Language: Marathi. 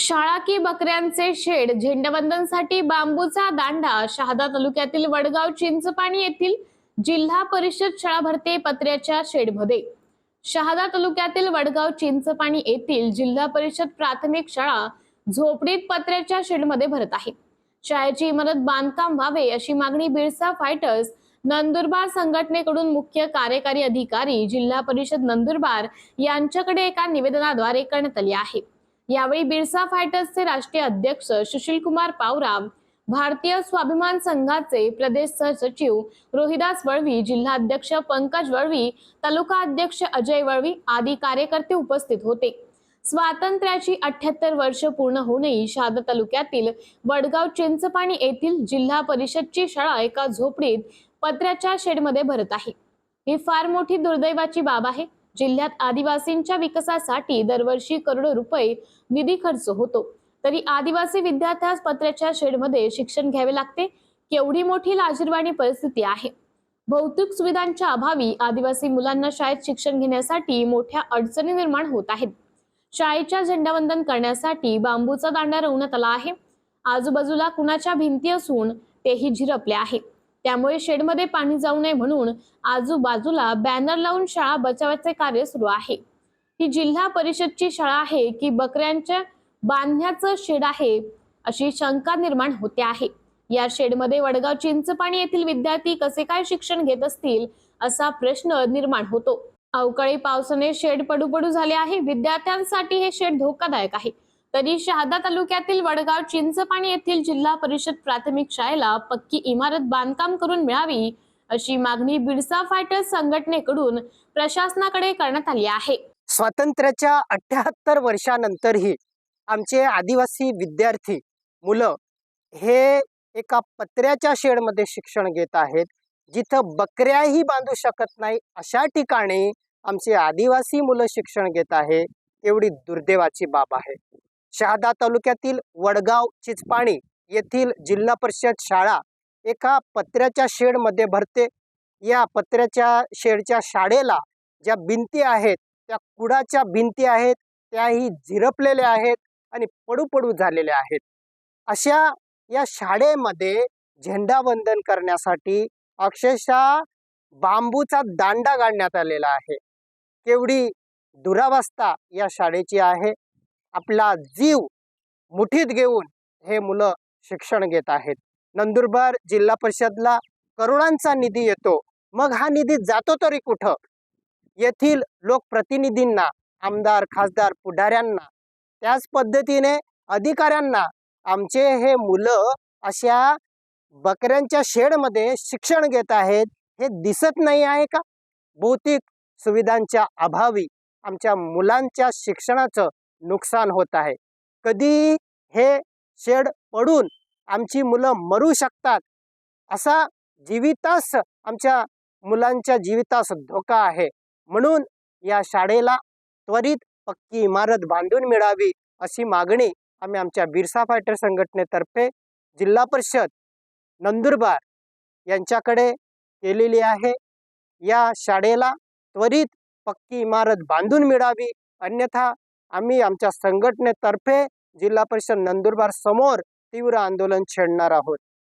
शाळा की बकऱ्यांचे शेड झेंडवंदनसाठी बांबूचा दांडा शहादा तालुक्यातील वडगाव चिंचपाणी येथील जिल्हा परिषद शाळा भरते पत्र्याच्या शेडमध्ये. शहादा तालुक्यातील वडगाव चिंचपाणी येथील जिल्हा परिषद प्राथमिक शाळा झोपडीत पत्र्याच्या शेडमध्ये भरत आहे. शाळेची इमारत बांधकाम व्हावे अशी मागणी बिरसा फायटर्स नंदुरबार संघटनेकडून मुख्य कार्यकारी अधिकारी जिल्हा परिषद नंदुरबार यांच्याकडे एका निवेदनाद्वारे करण्यात आली आहे. यावेळी बिरसा फायटर्सचे राष्ट्रीय अध्यक्ष सुशील कुमार पावराम भारतीय स्वाभिमान संघाचे प्रदेश सहसचिव रोहिदास वळवी जिल्हाध्यक्ष पंकज वळवी तालुका अध्यक्ष अजय वळवी आदी कार्यकर्ते उपस्थित होते. स्वातंत्र्याची अठ्याहत्तर वर्ष पूर्ण होऊनही शहादा तालुक्यातील वडगाव चिंचपाणी येथील जिल्हा परिषदची शाळा एका झोपडीत पत्र्याच्या शेडमध्ये भरत आहे. ही फार मोठी दुर्दैवाची बाब आहे. जिल्ह्यात आदिवासींच्या विकासासाठी दरवर्षी करोडो रुपये निधी खर्च होतो. तरी आदिवासी विद्यार्थ्यास पत्र्याच्या शेडमध्ये शिक्षण घ्यावे लागते. केवढी मोठी लाजीरवाणी परिस्थिती आहे. भौतिक सुविधांच्या अभावी आदिवासी मुलांना शाळेत शिक्षण घेण्यासाठी मोठ्या अडचणी निर्माण होत आहेत. शाळेच्या झेंडावंदन करण्यासाठी बांबूचा दांडा रवण्यात आला आहे. आजूबाजूला कुणाच्या भिंती असून तेही झिरपले आहे. त्यामुळे शेडमध्ये पाणी जाऊ नये म्हणून आजूबाजूला बॅनर लावून शाळा बचावाचे कार्य सुरू आहे. ही जिल्हा परिषदची शाळा आहे की बकऱ्यांच्या बांधण्याचं शेड आहे अशी शंका निर्माण होते आहे. या शेडमध्ये वडगाव चिंचपाणी येथील विद्यार्थी कसे काय शिक्षण घेत असतील असा प्रश्न निर्माण होतो. अवकाळी पावसाने शेड पडू पडू झाले आहे. विद्यार्थ्यांसाठी हे शेड धोकादायक आहे. तरी शहादा तालुक्यातील वडगाव चिंचपाणी येथील जिल्हा परिषद प्राथमिक शाळेला पक्की इमारत बांधकाम करून मिळावी अशी मागणी बिरसा फायटर्स संघटनेकडून प्रशासनाकडे करण्यात आली आहे. स्वातंत्र्याच्या अठ्याहत्तर वर्षानंतरही आमचे आदिवासी विद्यार्थी मुलं हे एका पत्र्याच्या शेडमध्ये शिक्षण घेत आहेत जिथं बकऱ्याही बांधू शकत नाही अशा ठिकाणी आमचे आदिवासी मुलं शिक्षण घेत आहे एवढी दुर्दैवाची बाब आहे. शहादा तालुक्यातील वडगाव चिचपाणी येथील जिल्हा परिषद शाळा एका पत्र्याच्या शेडमध्ये भरते. या पत्र्याच्या शेडच्या शाळेला ज्या भिंती आहेत त्या कुडाच्या भिंती आहेत त्याही झिरपलेल्या आहेत आणि पडू पडू झालेल्या आहेत. अशा या शाळेमध्ये झेंडावंदन करण्यासाठी अक्षरशः बांबूचा दांडा गाडण्यात आलेला आहे. केवढी दुरावस्था या शाळेची आहे. आपला जीव मुठीत घेऊन हे मुलं शिक्षण घेत आहेत. नंदुरबार जिल्हा परिषदला करोडांचा निधी येतो. मग हा निधी जातो तरी कुठं? येथील लोकप्रतिनिधींना आमदार खासदार पुढाऱ्यांना त्याच पद्धतीने अधिकाऱ्यांना आमचे हे मुलं अशा बकऱ्यांच्या शेडमध्ये शिक्षण घेत आहेत हे दिसत नाही आहे का? भौतिक सुविधांच्या अभावी आमच्या मुलांच्या शिक्षणाचं नुकसान होत आहे. कधी हे शेड पडून आमची मुलं मरू शकतात असा जीवितास आमच्या मुलांच्या जीवितास धोका आहे. म्हणून या शाळेला त्वरित पक्की इमारत बांधून मिळावी अशी मागणी आम्ही आमच्या बिरसा फायटर संघटनेतर्फे जिल्हा परिषद नंदुरबार यांच्याकडे केलेली आहे. या शाळेला त्वरित पक्की इमारत बांधून मिळावी अन्यथा आम्ही आमच्या संघटनेतर्फे जिल्हा परिषद नंदुरबार समोर तीव्र आंदोलन छेडणार आहोत.